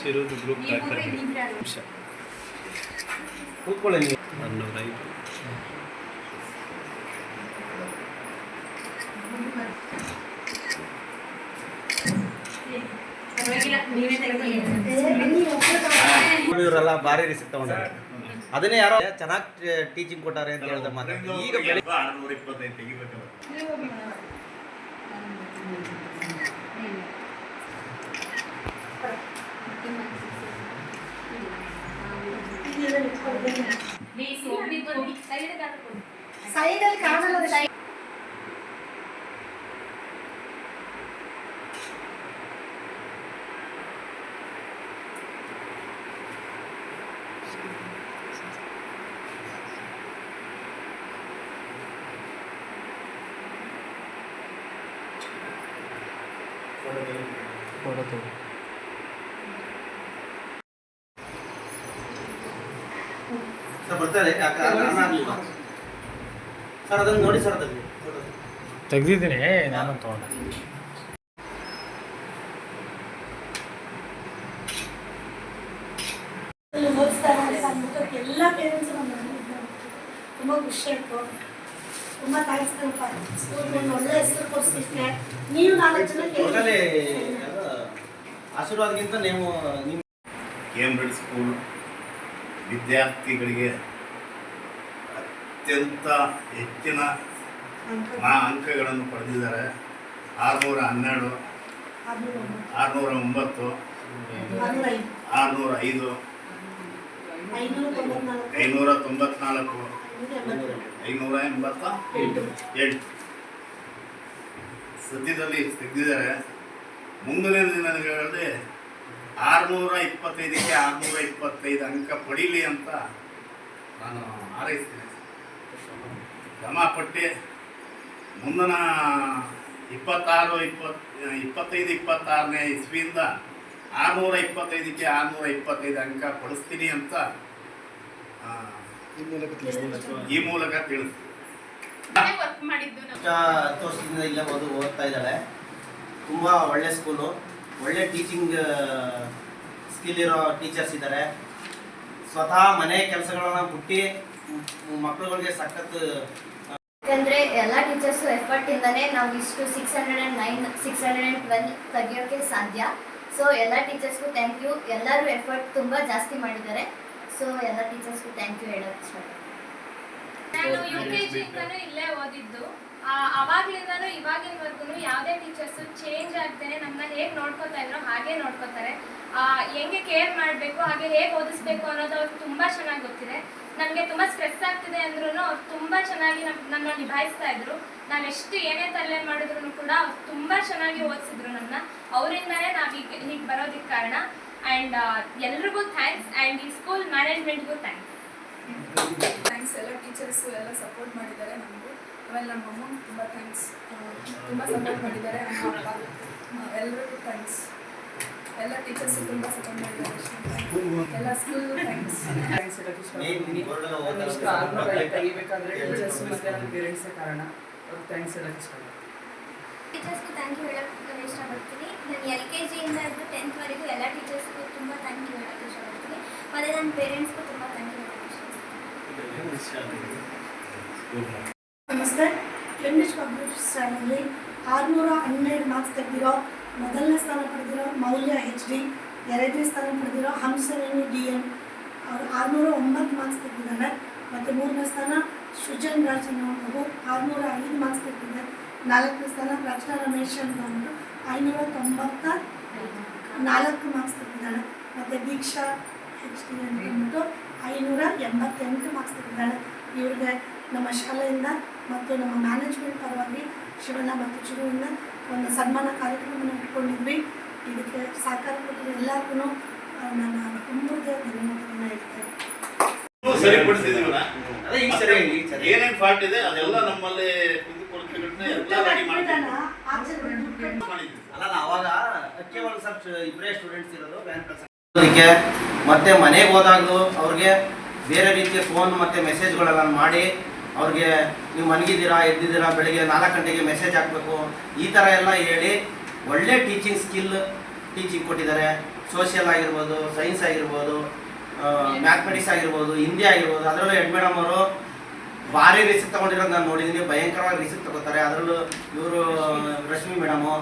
ಚಿರುದು group ನಿಮಿಷ. ಕೂತ್ಕೊಳ್ಳಿ ನೀವು. ಹನ್ನೂರ ಐದು ಇವರೆಲ್ಲ ಭಾರಿ ರಿಸಿಪ್ಟ್ ತಗೊಂಡಾರೆ ಅದನ್ನೇ ಯಾರೋ ಚೆನ್ನಾಗಿ ಟೀಚಿಂಗ್ ಕೊಟ್ಟಾರೆ ಅಂತ ಹೇಳಿದ್ರೆ ಮಾತ್ರ ಈಗ ಸೈಡಲ್ಲಿ ಕಾಣಲ್ಲ ಸರ್ ಬರ್ತಾರೆ. ಸರ್ ಅದನ್ನು ನೋಡಿ ಸರ್ ಅದನ್ನು ತೆಗ್ದಿದ್ದೀನಿ ನಾನು ತೊಗೊಂಡೆ. ಎಲ್ಲ ಪೇರೆಂಟ್ಸ್. ತುಂಬ ಖುಷಿ ಆಯ್ತು. ತುಂಬ ಥ್ಯಾಂಕ್ಸ್ ಕಣಪ್ಪ ಸ್ಕೂಲ್ಗೆ ಒಂದು ಒಳ್ಳೆ ಹೆಸರು ಕೊಡಿಸ್ಲಿಕ್ಕೆ ನೀವು ನಾಲ್ಕು ಜನ ಟೋಟಲಿ ಆಶೀರ್ವಾದಕ್ಕಿಂತ ನೀವು ನಿಮ್ಮ ಕೇಂಬ್ರಿಡ್ಜ್ ಸ್ಕೂಲ್ ವಿದ್ಯಾರ್ಥಿಗಳಿಗೆ ಅತ್ಯಂತ ಹೆಚ್ಚಿನ ಅಂಕಗಳನ್ನು ಪಡೆದಿದ್ದಾರೆ. ಆರುನೂರ ಹನ್ನೆರಡು ಆರುನೂರ ಒಂಬತ್ತು ಆರುನೂರ ಐದು ಐನೂರ ತೊಂಬತ್ನಾಲ್ಕು. ಐನೂರ ಎಂಬತ್ತ ಎಂಟು. ಸದ್ಯದಲ್ಲಿ ತೆಗೆದಿದ್ದಾರೆ. ಮುಂದಿನ ದಿನಗಳಲ್ಲಿ ಆರುನೂರ ಇಪ್ಪತ್ತೈದಕ್ಕೆ ಆರುನೂರ ಇಪ್ಪತ್ತೈದು ಅಂಕ ಪಡೀಲಿ ಅಂತ ನಾನು ಹಾರೈಸ್ತೀನಿ. ಶ್ರಮ ಪಟ್ಟು ಮುಂದಿನ ಇಪ್ಪತ್ತಾರು ಇಪ್ಪತ್ ಇಪ್ಪತ್ತೈದು ಇಪ್ಪತ್ತಾರನೇ ಇಸ್ವಿಯಿಂದ ಆರುನೂರ ಇಪ್ಪತ್ತೈದಕ್ಕೆ ಆರುನೂರ ಇಪ್ಪತ್ತೈದು ಅಂಕ ಪಡಿಸ್ತೀನಿ ಅಂತ ಈ ಮೂಲಕ ತಿಳಿಸ್ತೀನಿ. ವರ್ಕ್ ಮಾಡಿದ್ದು ನಾವು ಹತ್ತು ವರ್ಷದಿಂದ ಇಲ್ಲೇ ಓದು ಓದ್ತಾ ಇದ್ದಾಳೆ. ತುಂಬ ಒಳ್ಳೆ ಸ್ಕೂಲು ಒಳ್ಳೆ ಟೀಚಿಂಗ್ ಸ್ಕಿಲ್ ಇರೋ ಟೀಚರ್ಸ್ ಇದ್ದಾರೆ. ಸ್ವತಃ ಮನೆ ಕೆಲಸಗಳನ್ನ ಬಿಟ್ಟು ಮಕ್ಕಳುಗಳಿಗೆ ಸಖತ್ ಯಾಕಂದ್ರೆ ಎಲ್ಲಾ ಟೀಚರ್ಸ್ ಎಫರ್ಟ್ ಇಂದಾನೆ ನಾವು ಇಷ್ಟು six hundred and nine six hundred and twelve ತೆಗಿಯೋಕೆ ಸಾಧ್ಯ. ಸೊ ಎಲ್ಲ ಟೀಚರ್ಸ್ಗೂ ಥ್ಯಾಂಕ್ ಯು ಎಲ್ಲರೂ ಎಫರ್ಟ್ ತುಂಬ ಜಾಸ್ತಿ ಮಾಡಿದ್ದಾರೆ. ಸೊ ಎಲ್ಲ ಟೀಚರ್ಸ್ಗೂ ಥ್ಯಾಂಕ್ ಯು ಹೇಳೋಕ್ಕೆ ಇಷ್ಟಪಡ್ತೀನಿ. ನಾನು ಯು ಕೆ ಜಿಯಿಂದನೂ ಇಲ್ಲೇ ಓದಿದ್ದು. ಆ, ಅವಾಗ್ಲಿಂದನೂ ಇವಾಗಿನವರೆಗೂ ಯಾವುದೇ ಟೀಚರ್ಸು ಚೇಂಜ್ ಆಗ್ತೇನೆ ನಮ್ಮನ್ನ ಹೇಗೆ ನೋಡ್ಕೋತಾ ಇದ್ರು ಹಾಗೆ ನೋಡ್ಕೋತಾರೆ. ಹೆಂಗೆ ಕೇರ್ ಮಾಡಬೇಕು, ಹಾಗೆ ಹೇಗೆ ಓದಿಸ್ಬೇಕು ಅನ್ನೋದು ಅವ್ರಿಗೆ ತುಂಬ ಚೆನ್ನಾಗಿ ಗೊತ್ತಿದೆ. ನಮಗೆ ತುಂಬ ಸ್ಟ್ರೆಸ್ ಆಗ್ತಿದೆ ಅಂದ್ರೂ ಅವ್ರು ತುಂಬ ಚೆನ್ನಾಗಿ ನಮ್ಮ ನನ್ನ ನಿಭಾಯಿಸ್ತಾ ಇದ್ರು. ನಾವು ಎಷ್ಟು ಏನೇ ತಲೆ ಮಾಡಿದ್ರು ಕೂಡ ಅವ್ರು ತುಂಬ ಚೆನ್ನಾಗಿ ಓದಿಸಿದ್ರು ನಮ್ಮನ್ನ ಅವರಿಂದನೇ ನಾವು ಈಗ ಹೀಗೆ ಬರೋದಕ್ಕೆ ಕಾರಣ. ಆ್ಯಂಡ್ ಎಲ್ರಿಗೂ ಥ್ಯಾಂಕ್ಸ್ ಆ್ಯಂಡ್ ಈ ಸ್ಕೂಲ್ ಮ್ಯಾನೇಜ್ಮೆಂಟ್ಗೂ ಥ್ಯಾಂಕ್ಸ್ ಥ್ಯಾಂಕ್ಸ್ ಎಲ್ಲ ಟೀಚರ್ಸು ಎಲ್ಲ ಸಪೋರ್ಟ್ ಮಾಡಿದ್ದಾರೆ ನಮಗೂ. ಆಮೇಲೆ ನಮ್ಮ ಅಮ್ಮಂಗೆ ತುಂಬ ಥ್ಯಾಂಕ್ಸ್ ತುಂಬ ಸಪೋರ್ಟ್ ಮಾಡಿದ್ದಾರೆ ನಮ್ಮ ಎಲ್ಲರಿಗೂ ಥ್ಯಾಂಕ್ಸ್ ಎಲ್ಲ ಟೀಚರ್ಸ್ ತುಂಬ ಸಪೋರ್ಟ್ ಮಾಡಿದ್ದಾರೆ ಎಲ್ಲ ಸ್ಕೂಲ್ ಥ್ಯಾಂಕ್ಸ್ ಥ್ಯಾಂಕ್ಸ್ ಹೇಳಕ್ಕೆ ಇಷ್ಟಪಡ್ತೀನಿ ಇಷ್ಟು ತೆಗಿಬೇಕಾದ್ರೆ ಟೀಚರ್ಸ್ ಮತ್ತು ನನ್ನ ಪೇರೆಂಟ್ಸೇ ಕಾರಣ ಅವ್ರಿಗೆ ಥ್ಯಾಂಕ್ಸ್ ಹೇಳಕ್ಕೆ ಇಷ್ಟಪಡ್ತೀನಿ ಟೀಚರ್ಸ್ಗೂ ಥ್ಯಾಂಕ್ ಯು ಹೇಳೋಕ್ಕೆ ಇಷ್ಟಪಡ್ತೀನಿ ನಾನು ಎಲ್ ಕೆ ಜಿಯಿಂದ ಇದ್ದು ಟೆಂತ್ವರೆಗೂ ಎಲ್ಲ ಟೀಚರ್ಸ್ಗೂ ತುಂಬ ಥ್ಯಾಂಕ್ ಯು ಹೇಳೋಕ್ಕೆ ಇಷ್ಟಪಡ್ತೀನಿ ಮತ್ತು ನನ್ನ ಪೇರೆಂಟ್ಸ್ಗೂ ತುಂಬ ಥ್ಯಾಂಕ್ ಯು ಹೇಳೋಕ್ಕೆ ಇಷ್ಟಪಡ್ತೀನಿ ನಮಸ್ತೆ ಕೆಂಡಿಶ್ ಪಬ್ಲಿಕ್ ಸ್ಟಾಂಡಲ್ಲಿ ಆರುನೂರ ಹನ್ನೆರಡು ಮಾರ್ಕ್ಸ್ ತೆಗೆದಿರೋ ಮೊದಲನೇ ಸ್ಥಾನ ಪಡೆದಿರೋ ಮೌಲ್ಯ ಹೆಚ್ ಡಿ, ಎರಡನೇ ಸ್ಥಾನ ಪಡೆದಿರೋ ಹಂಸರೇಣಿ ಡಿ ಎನ್ ಅವರು ಆರುನೂರ ಒಂಬತ್ತು ಮಾರ್ಕ್ಸ್ ತೆಗೆದಿದ್ದಾರೆ. ಮತ್ತು ಮೂರನೇ ಸ್ಥಾನ ಸೃಜನ್ ರಾಜ್ ಮಗು ಆರುನೂರ ಐದು ಮಾರ್ಕ್ಸ್ ತೆಗೆದಿದ್ದಾರೆ. ನಾಲ್ಕನೇ ಸ್ಥಾನ ರಚನಾ ರಮೇಶ್ ಅಂತ ಐನೂರ ತೊಂಬತ್ತ ನಾಲ್ಕು ಮಾರ್ಕ್ಸ್ ತೆಗೆದಿದ್ದಾಳೆ ಮತ್ತು ದೀಕ್ಷಾ ಹೆಚ್ ಡಿ ಅಂತ ಅಂದ್ಬಿಟ್ಟು ಐನೂರ ಎಂಬತ್ತೆಂಟು ಮಾರ್ಕ್ಸ್ ತೆಗೆದಿದ್ದಾಳೆ ಇವ್ರಿಗೆ ನಮ್ಮ ಶಾಲೆಯಿಂದ ಮತ್ತು ನಮ್ಮ ಮ್ಯಾನೇಜ್ಮೆಂಟ್ ಪರವಾಗಿ ಶಿವಣ್ಣ ಮತ್ತು ಚಿರುವಿಂದ ಒಂದು ಸನ್ಮಾನ ಕಾರ್ಯಕ್ರಮವನ್ನು ಇಟ್ಕೊಂಡಿದ್ವಿ. ಇದಕ್ಕೆ ಸಹಕಾರ ಕೊಟ್ಟಿರೋ ಎಲ್ಲರಿಗೂ ನನ್ನ ತುಂಬ ಧನ್ಯವಾದಗಳನ್ನ ಹೇಳ್ತೇನೆ ಸರಿಪಡಿಸಿದೀವಲ್ಲ ಅದೇ ಈಗ ಸರಿ ಈಗ ಸರಿ. ಏನೇನ್ ಫಾಲ್ಟ್ ಇದೆ ಅದೆಲ್ಲ ನಮ್ಮಲ್ಲಿ ಅಲ್ಲ ಅವಾಗ ಕೇವಲ ಇಬ್ಬರೇ ಸ್ಟೂಡೆಂಟ್ಸ್ ಇರೋದು ಅದಕ್ಕೆ ಮತ್ತೆ ಮನೆಗೆ ಹೋದಾಗಲೂ ಅವ್ರಿಗೆ ಬೇರೆ ರೀತಿಯ ಫೋನ್ ಮತ್ತೆ ಮೆಸೇಜ್ಗಳೆಲ್ಲ ಮಾಡಿ ಅವ್ರಿಗೆ ನೀವು ಮನಗಿದ್ದೀರಾ ಎದ್ದಿದ್ದೀರಾ, ಬೆಳಿಗ್ಗೆ ನಾಲ್ಕು ಗಂಟೆಗೆ ಮೆಸೇಜ್ ಹಾಕಬೇಕು. ಈ ಥರ ಎಲ್ಲ ಹೇಳಿ ಒಳ್ಳೆ ಟೀಚಿಂಗ್ ಸ್ಕಿಲ್ ಟೀಚಿಂಗ್ ಕೊಟ್ಟಿದ್ದಾರೆ. ಸೋಷಿಯಲ್ ಆಗಿರ್ಬೋದು ಸೈನ್ಸ್ ಆಗಿರ್ಬೋದು ಮ್ಯಾಥಮೆಟಿಕ್ಸ್ ಆಗಿರ್ಬೋದು ಹಿಂದಿ ಆಗಿರ್ಬೋದು, ಅದರಲ್ಲೂ ಹೆಡ್ ಮೇಡಮ್ ಅವರು ಭಾರಿ ರಿಸಿಕ್ ತೊಗೊಂಡಿರೋದು ನಾನು ನೋಡಿದ್ದೀನಿ ಭಯಂಕರವಾಗಿ ರಿಸಿಕ್ ತಗೋತಾರೆ. ಅದರಲ್ಲೂ ಇವರು ರಶ್ಮಿ ಮೇಡಮು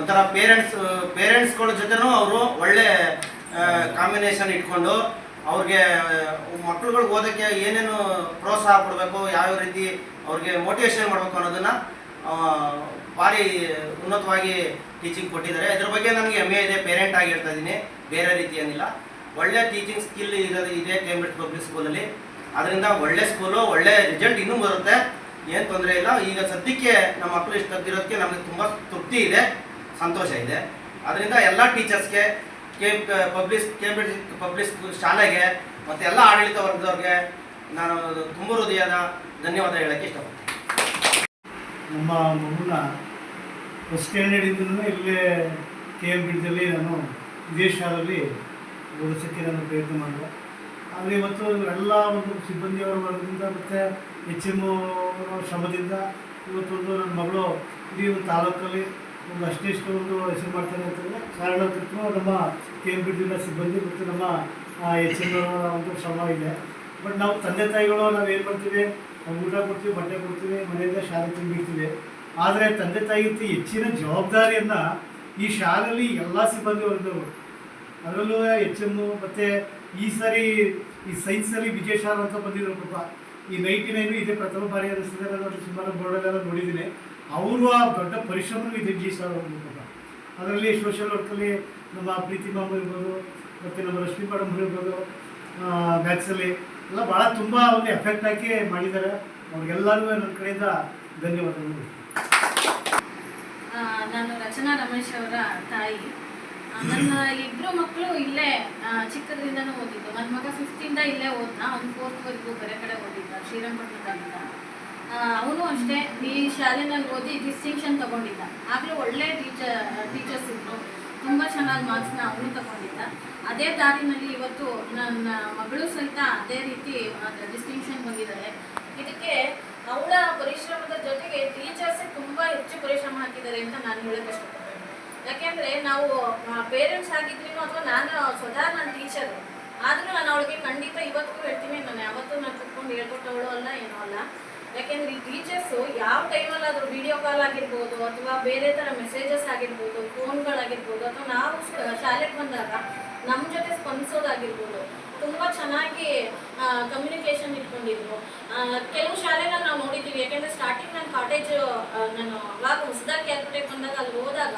ಒಂಥರ ಪೇರೆಂಟ್ಸ್ ಪೇರೆಂಟ್ಸ್ಗಳ ಜೊತೆನೂ ಅವರು ಒಳ್ಳೆ ಕಾಂಬಿನೇಷನ್ ಇಟ್ಕೊಂಡು ಅವ್ರಿಗೆ ಮಕ್ಳುಗಳಿಗೆ ಓದೋಕ್ಕೆ ಏನೇನು ಪ್ರೋತ್ಸಾಹ ಕೊಡಬೇಕು ಯಾವ ರೀತಿ ಅವ್ರಿಗೆ ಮೋಟಿವೇಶನ್ ಮಾಡಬೇಕು ಅನ್ನೋದನ್ನ ಭಾರಿ ಉನ್ನತವಾಗಿ ಟೀಚಿಂಗ್ ಕೊಟ್ಟಿದ್ದಾರೆ. ಇದ್ರ ಬಗ್ಗೆ ನನಗೆ ಹೆಮ್ಮೆ ಇದೆ ಪೇರೆಂಟ್ ಆಗಿ ಹೇಳ್ತಾ ಇದ್ದೀನಿ. ಬೇರೆ ರೀತಿ ಏನಿಲ್ಲ. ಒಳ್ಳೆ ಟೀಚಿಂಗ್ ಸ್ಕಿಲ್ ಇರೋದು ಇದೆ ಕೇಂಬ್ರಿಡ್ಜ್ ಪಬ್ಲಿಕ್ ಸ್ಕೂಲಲ್ಲಿ ಅದರಿಂದ ಒಳ್ಳೆ ಸ್ಕೂಲು ಒಳ್ಳೆ ರಿಸಲ್ಟ್ ಇನ್ನೂ ಬರುತ್ತೆ. ಏನು ತೊಂದರೆ ಇಲ್ಲ. ಈಗ ಸದ್ಯಕ್ಕೆ ನಮ್ಮ ಮಕ್ಕಳು ಇಷ್ಟು ತಗ್ದಿರೋದಕ್ಕೆ ನಮಗೆ ತುಂಬ ತೃಪ್ತಿ ಇದೆ, ಸಂತೋಷ ಇದೆ. ಅದರಿಂದ ಎಲ್ಲ ಟೀಚರ್ಸ್ಗೆ K public Cambridge public school ಶಾಲೆಗೆ ಮತ್ತು ಎಲ್ಲ ಆಡಳಿತ ವರ್ಗದವ್ರಿಗೆ ನಾನು ತುಂಬ ಹೃದಯದ ಧನ್ಯವಾದ ಹೇಳೋಕ್ಕೆ ಇಷ್ಟಪಡ್ತೀನಿ. ನಮ್ಮ ಮಗುನ ಫಸ್ಟ್ ಸ್ಟ್ಯಾಂಡರ್ಡಿಂದಲೂ ಇಲ್ಲೇ ಕೆ ಎಂ ನಾನು ಇದೇ ಶಾಲೆಯಲ್ಲಿ ಓದಿಸೋಕ್ಕೆ ನಾನು ಪ್ರಯತ್ನ ಮಾಡಿದೆ. ಆದರೆ ಇವತ್ತು ಎಲ್ಲ ಒಂದು ಸಿಬ್ಬಂದಿಯವರ ವರ್ಗದಿಂದ ಮತ್ತು ಎಚ್ ಎಂ ಶ್ರಮದಿಂದ ಇವತ್ತೊಂದು ನನ್ನ ಮಗಳು ಇಡೀ ಒಂದು ತಾಲೂಕಲ್ಲಿ ಒಂದು ಅಷ್ಟಿಷ್ಟು ಒಂದು ಹೆಸರು ಮಾಡ್ತಾರೆ ಅಂತಂದರೆ ಕಾರಣಕರ್ತರು ನಮ್ಮ ಕೆ ಎಂ ಜಿಲ್ಲಾ ಸಿಬ್ಬಂದಿ ಮತ್ತು ನಮ್ಮ ಎಚ್ ಎಂ ಒಂದು ಶ್ರಮ ಇದೆ. ಬಟ್ ನಾವು ತಂದೆ ತಾಯಿಗಳು ನಾವು ಏನು ಮಾಡ್ತೀವಿ ಊಟ ಕೊಡ್ತೀವಿ, ಬಟ್ಟೆ ಕೊಡ್ತೀವಿ, ಮನೆಯಿಂದ ಶಾಲೆ ತುಂಬಿಡ್ತೀವಿ. ಆದರೆ ತಂದೆ ತಾಯಿಗಿಂತ ಹೆಚ್ಚಿನ ಜವಾಬ್ದಾರಿಯನ್ನು ಈ ಶಾಲೆಯಲ್ಲಿ ಎಲ್ಲ ಸಿಬ್ಬಂದಿ ಒಂದು ಅದರಲ್ಲೂ ಎಚ್ ಎಮ್ಮು ಮತ್ತು ಈ ಸಾರಿ ಈ ಸೈನ್ಸಲ್ಲಿ ವಿಜಯ ಶಾಲೆ ಅಂತ ಬಂದಿದ್ರು ಪಾಪ. ಈ ನೈಟಿ ನೈನು ಇದೇ, ಪ್ರಥಮ ಬಾರಿ ಅನಿಸ್ತದೆ. ನಾನು ಸುಮಾರು ಬೋರ್ಡಲ್ಲೆಲ್ಲ ನೋಡಿದ್ದೀನಿ. ಅವರು ಆ ದೊಡ್ಡ ಪರಿಶ್ರಮನೂ ಇದೆ ಜಿ ಸರ್ ಅದರಲ್ಲಿ ಸೋಷಿಯಲ್ ವರ್ಕಲ್ಲಿ ನಮ್ಮ ಪ್ರೀತಿ ಮಾಮ ಇರ್ಬೋದು, ಮತ್ತು ನಮ್ಮ ರಶ್ಮಿ ಮೇಡಮ್ ಇರ್ಬೋದು ಮ್ಯಾಥ್ಸಲ್ಲಿ ಎಲ್ಲ ಭಾಳ ತುಂಬ ಒಂದು ಎಫೆಕ್ಟ್ ಹಾಕಿ ಮಾಡಿದ್ದಾರೆ. ಅವ್ರಿಗೆಲ್ಲರಿಗೂ ನನ್ನ ಕಡೆಯಿಂದ ಧನ್ಯವಾದಗಳು. ನಾನು ರಚನಾ ರಮೇಶ್ ಅವರ ತಾಯಿ. ನನ್ನ ಇಬ್ಬರು ಮಕ್ಕಳು ಇಲ್ಲೇ ಚಿಕ್ಕದ್ರಿಂದನೂ ಓದಿದ್ದು. ನನ್ನ ಮಗ ಫಿಫ್ತಿಂದ ಇಲ್ಲೇ ಓದ್ನ. ಅವ್ನು ಫೋರ್ತ್ವರೆಗೂ ಬೇರೆ ಕಡೆ ಓದಿದ್ದ ಶ್ರೀರಂಗಪಟ್ಟಣದಲ್ಲಿದ್ದ ಅವನು ಅಷ್ಟೇ. ಈ ಶಾಲೆನಲ್ಲಿ ಓದಿ ಡಿಸ್ಟಿಂಕ್ಷನ್ ತಗೊಂಡಿದ್ದ. ಆಗಲೂ ಒಳ್ಳೆ ಟೀಚರ್ ಟೀಚರ್ಸ್ ಇದ್ರು. ತುಂಬ ಚೆನ್ನಾಗಿ ಮಾರ್ಕ್ಸ್ನ ಅವನು ತಗೊಂಡಿದ್ದ. ಅದೇ ದಾರಿನಲ್ಲಿ ಇವತ್ತು ನನ್ನ ಮಗಳು ಸಹಿತ ಅದೇ ರೀತಿ ಡಿಸ್ಟಿಂಕ್ಷನ್ ಬಂದಿದ್ದಾರೆ ಇದಕ್ಕೆ ಅವಳ ಪರಿಶ್ರಮದ ಜೊತೆಗೆ ಟೀಚರ್ಸ್ ತುಂಬ ಹೆಚ್ಚು ಪರಿಶ್ರಮ ಹಾಕಿದ್ದಾರೆ ಅಂತ ನಾನು ಹೇಳಕ್ಕೆ ಇಷ್ಟಪಡ್ತೀನಿ. ಯಾಕೆಂದ್ರೆ ನಾವು ಪೇರೆಂಟ್ಸ್ ಆಗಿದ್ರೂ ಅಥವಾ ನಾನು ಸ್ವತಃ ನನ್ನ ಟೀಚರ್ ಆದರೂ ನಾನು ಅವಳಿಗೆ ಖಂಡಿತ ಇವತ್ತು ಹೇಳ್ತೀನಿ, ನಾನು ಯಾವತ್ತೂ ನಾನು ಕುತ್ಕೊಂಡು ಹೇಳ್ಕೊಟ್ಟವಳು ಅಲ್ಲ, ಏನೋ ಅಲ್ಲ. ಯಾಕೆಂದ್ರೆ ಈ ಟೀಚರ್ಸ್ ಯಾವ ಟೈಮಲ್ಲಾದರೂ ವಿಡಿಯೋ ಕಾಲ್ ಆಗಿರ್ಬೋದು ಅಥವಾ ಬೇರೆ ಥರ ಮೆಸೇಜಸ್ ಆಗಿರ್ಬೋದು ಫೋನ್ಗಳಾಗಿರ್ಬೋದು ಅಥವಾ ನಾವು ಶಾಲೆಗೆ ಬಂದಾಗ ನಮ್ಮ ಜೊತೆ ಸ್ಪಂದಿಸೋದಾಗಿರ್ಬೋದು, ತುಂಬ ಚೆನ್ನಾಗಿ ಕಮ್ಯುನಿಕೇಶನ್ ಇಟ್ಕೊಂಡಿದ್ರು. ಕೆಲವು ಶಾಲೆಗಳನ್ನ ನಾವು ನೋಡಿದ್ದೀವಿ, ಯಾಕೆಂದ್ರೆ ಸ್ಟಾರ್ಟಿಂಗ್ ನಾನು ಕಾಟೇಜ್ ನಾನು ಅವಾಗ ಹೊಸದಾಗಿ ಕ್ಯಾಲ್ಕುಲೇಟ್ ಬಂದಾಗ ಅಲ್ಲಿ ಹೋದಾಗ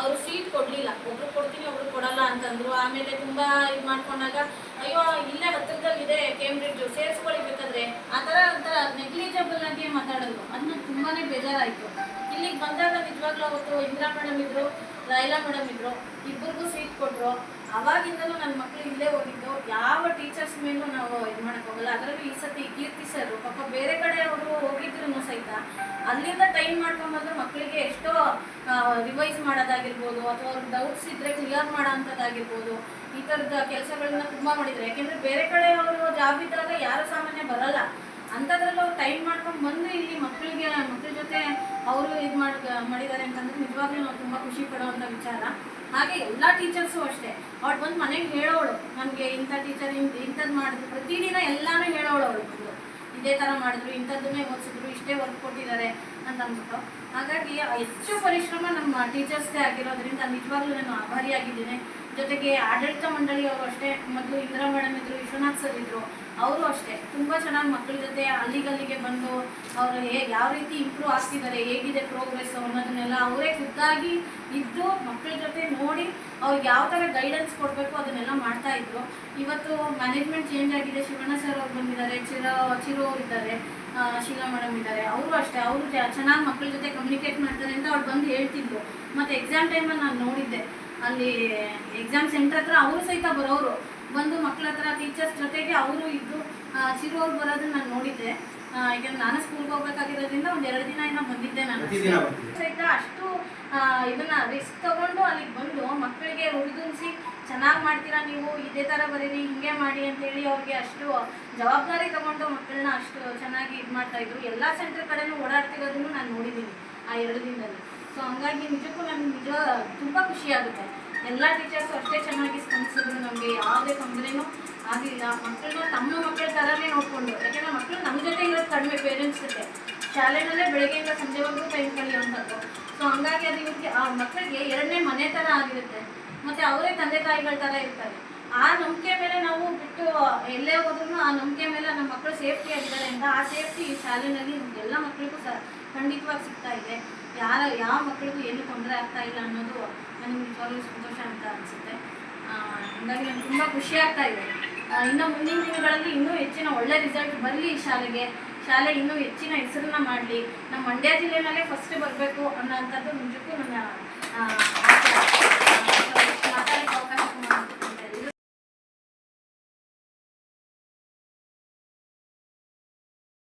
ಅವರು ಸೀಟ್ ಕೊಡಲಿಲ್ಲ. ಒಬ್ರು ಕೊಡ್ತೀನಿ, ಒಬ್ರು ಕೊಡಲ್ಲ ಅಂತಂದ್ರು. ಆಮೇಲೆ ತುಂಬ ಇದು ಮಾಡ್ಕೊಂಡಾಗ, ಅಯ್ಯೋ, ಇಲ್ಲೇ ಹತ್ತಿರದಲ್ಲಿದೆ ಕೇಂಬ್ರಿಡ್ಜ್ ಸೇರಿಸ್ಕೊಳ್ಳಿ ಬೇಕಾದ್ರೆ. ಆ ಥರ ಒಂಥರ ನೆಗ್ಲಿಜಬಲ್ ಆಗಿ ಮಾತಾಡೋದು. ಅದನ್ನ ತುಂಬಾನೇ ಬೇಜಾರಾಯಿತು. ಇಲ್ಲಿಗೆ ಬಂದಾಗ ನಿಜವಾಗ್ಲೂ ಅವತ್ತು ಇಂದಿರಾ ಮೇಡಮ್ ಇದ್ರು ರೈಲಾ ಮೇಡಮ್ ಇದ್ರು, ಇಬ್ಬರಿಗೂ ಸೀಟ್ ಕೊಟ್ಟರು ಅವಾಗಿಂದಲೂ ನನ್ನ ಮಕ್ಕಳು ಇಲ್ಲೇ ಹೋಗಿದ್ದು ಯಾವ ಟೀಚರ್ಸ್ ಮೇಲೂ ನಾವು ಇದು ಹೋಗಲ್ಲ. ಅದರಲ್ಲೂ ಈ ಸತಿ ಕೀರ್ತಿ ಸರ್ ಪಾಪ ಬೇರೆ ಕಡೆ ಅವರು ಹೋಗಿದ್ರು ಸಹಿತ ಅಲ್ಲಿಂದ ಟೈಮ್ ಮಾಡ್ಕೊಂಬಂದ್ರೆ ಮಕ್ಕಳಿಗೆ ಎಷ್ಟೋ ರಿವೈಸ್ ಮಾಡೋದಾಗಿರ್ಬೋದು ಅಥವಾ ಅವ್ರ ಡೌಟ್ಸ್ ಇದ್ರೆ ಕ್ಲಿಯರ್ ಮಾಡೋ ಅಂಥದ್ದಾಗಿರ್ಬೋದು ಈ ಥರದ ಕೆಲಸಗಳನ್ನ ತುಂಬ ಮಾಡಿದ್ರು. ಯಾಕೆಂದ್ರೆ ಬೇರೆ ಕಡೆ ಅವರು ಜಾಬ್ ಇದ್ದಾಗ ಯಾರು ಸಾಮಾನ್ಯ ಬರಲ್ಲ. ಅಂಥದ್ರಲ್ಲಿ ಅವ್ರು ಟೈಮ್ ಮಾಡ್ಕೊಂಡು ಬಂದು ಇಲ್ಲಿ ಮಕ್ಕಳಿಗೆ ಮಕ್ಕಳ ಜೊತೆ ಅವರು ಇದು ಮಾಡಿ, ಮಾಡಿದ್ದಾರೆ ಅಂತಂದ್ರೆ ನಿಜವಾಗ್ಲೂ ನಾವು ತುಂಬ ಖುಷಿ ಪಡುವಂಥ ವಿಚಾರ. ಹಾಗೆ ಎಲ್ಲ ಟೀಚರ್ಸು ಅಷ್ಟೇ. ಅವ್ರು ಬಂದು ಮನೆಗೆ ಹೇಳೋಳು, ನನಗೆ ಇಂಥ ಟೀಚರ್ ಇಂಥ ಇಂಥದ್ದು ಮಾಡಿದ್ರು. ಪ್ರತಿದಿನ ಎಲ್ಲಾನು ಹೇಳೋಳು ಅವಳು ಬಂದು. ಇದೇ ಥರ ಮಾಡಿದ್ರು, ಇಂಥದ್ದನ್ನೇ ಓದಿಸಿದ್ರು, ಇಷ್ಟೇ ವರ್ಕ್ ಕೊಟ್ಟಿದ್ದಾರೆ ಅಂತ ಅಂದ್ಬಿಟ್ಟು. ಹಾಗಾಗಿ ಹೆಚ್ಚು ಪರಿಶ್ರಮ ನಮ್ಮ ಟೀಚರ್ಸ್ದೇ ಆಗಿರೋದ್ರಿಂದ ನಿಜವಾಗ್ಲೂ ನಾನು ಆಭಾರಿಯಾಗಿದ್ದೇನೆ. ಜೊತೆಗೆ ಆಡಳಿತ ಮಂಡಳಿಯವರು ಅಷ್ಟೇ, ಮೊದಲು ಇಂದಿರಾ ಮೇಡಮ್ ಇದ್ರು, ವಿಶ್ವನಾಥ್ ಸರ್ ಇದ್ರು ಅವರು ಅಷ್ಟೇ. ತುಂಬ ಚೆನ್ನಾಗಿ ಮಕ್ಕಳ ಜೊತೆ ಅಲ್ಲಿಗಲ್ಲಿಗೆ ಬಂದು ಅವರು ಹೇ ಯಾವ ರೀತಿ ಇಂಪ್ರೂವ್ ಆಗ್ತಿದ್ದಾರೆ, ಹೇಗಿದೆ ಪ್ರೋಗ್ರೆಸ್ ಅನ್ನೋದನ್ನೆಲ್ಲ ಅವರೇ ಖುದ್ದಾಗಿ ಇದ್ದು ಮಕ್ಕಳ ಜೊತೆ ನೋಡಿ ಅವ್ರಿಗೆ ಯಾವ ಥರ ಗೈಡೆನ್ಸ್ ಕೊಡಬೇಕು ಅದನ್ನೆಲ್ಲ ಮಾಡ್ತಾ ಇದ್ರು. ಇವತ್ತು ಮ್ಯಾನೇಜ್ಮೆಂಟ್ ಚೇಂಜ್ ಆಗಿದೆ. ಶಿವಣ್ಣ ಸರ್ ಅವ್ರು ಬಂದಿದ್ದಾರೆ, ಚಿರ, ಚಿರು ಇದ್ದಾರೆ ಶೀಲಾ ಮೇಡಮ್ ಇದ್ದಾರೆ. ಅವರು ಅಷ್ಟೇ. ಅವರು ಚೆನ್ನಾಗಿ ಮಕ್ಕಳ ಜೊತೆ ಕಮ್ಯುನಿಕೇಟ್ ಮಾಡ್ತಾರೆ ಅಂತ ಅವ್ರು ಬಂದು ಹೇಳ್ತಿದ್ರು. ಮತ್ತು ಎಕ್ಸಾಮ್ ಟೈಮಲ್ಲಿ ನಾನು ನೋಡಿದ್ದೆ. ಅಲ್ಲಿ ಎಕ್ಸಾಮ್ ಸೆಂಟರ್ ಹತ್ರ ಅವರು ಸಹಿತ ಬರೋರು ಬಂದು ಮಕ್ಕಳ ಹತ್ರ ಟೀಚರ್ಸ್ ಜೊತೆಗೆ ಅವರು ಇದ್ದು ಆ, ಬರೋದನ್ನ ನಾನು ನೋಡಿದ್ದೆ. ಈಗ ನಾನು ಸ್ಕೂಲ್ಗೆ ಹೋಗ್ಬೇಕಾಗಿರೋದ್ರಿಂದ ಒಂದು ಎರಡು ದಿನ ಏನೋ ಬಂದಿದ್ದೆ ನಾನು. ಸಹಿತ ಅಷ್ಟು ಇದನ್ನ ರಿಸ್ಕ್ ತಗೊಂಡು ಅಲ್ಲಿಗೆ ಬಂದು ಮಕ್ಕಳಿಗೆ ಹುರಿದುಂಬಿಸಿ ಚೆನ್ನಾಗಿ ಮಾಡ್ತೀರಾ ನೀವು? ಇದೇ ಥರ ಬರೀರಿ ಹಿಂಗೆ ಮಾಡಿ ಅಂತೇಳಿ ಅವ್ರಿಗೆ ಅಷ್ಟು ಜವಾಬ್ದಾರಿ ತಗೊಂಡು ಮಕ್ಕಳನ್ನ ಅಷ್ಟು ಚೆನ್ನಾಗಿ ಇದು ಮಾಡ್ತಾ ಇದ್ರು. ಎಲ್ಲ ಸೆಂಟರ್ ಕಡೆನೂ ಓಡಾಡ್ತಿರೋದನ್ನು ನಾನು ನೋಡಿದ್ದೀನಿ ಆ ಎರಡು ದಿನದಲ್ಲಿ. ಸೊ ಹಂಗಾಗಿ ನಿಜಕ್ಕೂ ನನಗೆ ನಿಜ ತುಂಬ ಖುಷಿ ಆಗುತ್ತೆ. ಎಲ್ಲ ಟೀಚರ್ಸ್ ಅಷ್ಟೇ ಚೆನ್ನಾಗಿ ಸ್ಪಂದಿಸಿದ್ರು. ನಮಗೆ ಯಾವುದೇ ತೊಂದರೆನೂ ಆಗಿಲ್ಲ. ಮಕ್ಕಳನ್ನ ತಮ್ಮ ಮಕ್ಕಳ ಥರನೇ ನೋಡಿಕೊಂಡು, ಯಾಕಂದರೆ ಮಕ್ಕಳು ನಮ್ಮ ಜೊತೆ ಇರೋದು ಕಡಿಮೆ ಪೇರೆಂಟ್ಸ್ ಜೊತೆ. ಶಾಲೆನಲ್ಲೇ ಬೆಳಗ್ಗೆಯಿಂದ ಸಂಜೆವರೆಗೂ ಟೈಮ್ ಕಳೆಯುವಂಥದ್ದು ಸೊ ಹಂಗಾಗಿ ಅದು ಆ ಮಕ್ಕಳಿಗೆ ಎರಡನೇ ಮನೆ ಥರ ಆಗಿರುತ್ತೆ. ಮತ್ತು ಅವರೇ ತಂದೆ ತಾಯಿಗಳ ಥರ ಇರ್ತಾರೆ. ಆ ನಂಬಿಕೆ ಮೇಲೆ ನಾವು ಬಿಟ್ಟು ಎಲ್ಲೇ ಹೋದ್ರೂ ಆ ನಂಬಿಕೆ ಮೇಲೆ ನಮ್ಮ ಮಕ್ಕಳು ಸೇಫ್ಟಿ ಆಗಿದ್ದಾರೆ ಅಂತ ಆ ಸೇಫ್ಟಿ ಈ ಶಾಲೆಯಲ್ಲಿ ಎಲ್ಲ ಮಕ್ಕಳಿಗೂ ಸ ಖಂಡಿತವಾಗಿ ಸಿಗ್ತಾ ಇದೆ. ಯಾರ, ಯಾವ ಮಕ್ಕಳಿಗೂ ಏನು ತೊಂದರೆ ಆಗ್ತಾ ಇಲ್ಲ ಅನ್ನೋದು ನನಗೆ ನಿಜವಾಗ್ಲೂ ಸಂತೋಷ ಅಂತ ಅನಿಸುತ್ತೆ. ಹಾಗಾಗಿ ನನಗೆ ತುಂಬ ಖುಷಿ ಆಗ್ತಾ ಇದೆ. ಇನ್ನು ಮುಂದಿನ ದಿನಗಳಲ್ಲಿ ಇನ್ನೂ ಹೆಚ್ಚಿನ ಒಳ್ಳೆ ರಿಸಲ್ಟ್ ಬರಲಿ ಶಾಲೆಗೆ. ಶಾಲೆ ಇನ್ನೂ ಹೆಚ್ಚಿನ ಹೆಸರನ್ನ ಮಾಡಲಿ. ನಮ್ಮ ಮಂಡ್ಯ ಜಿಲ್ಲೆನಲ್ಲೇ ಫಸ್ಟ್ ಬರಬೇಕು ಅನ್ನೋಂಥದ್ದು ನಿಜಕ್ಕೂ ನನ್ನ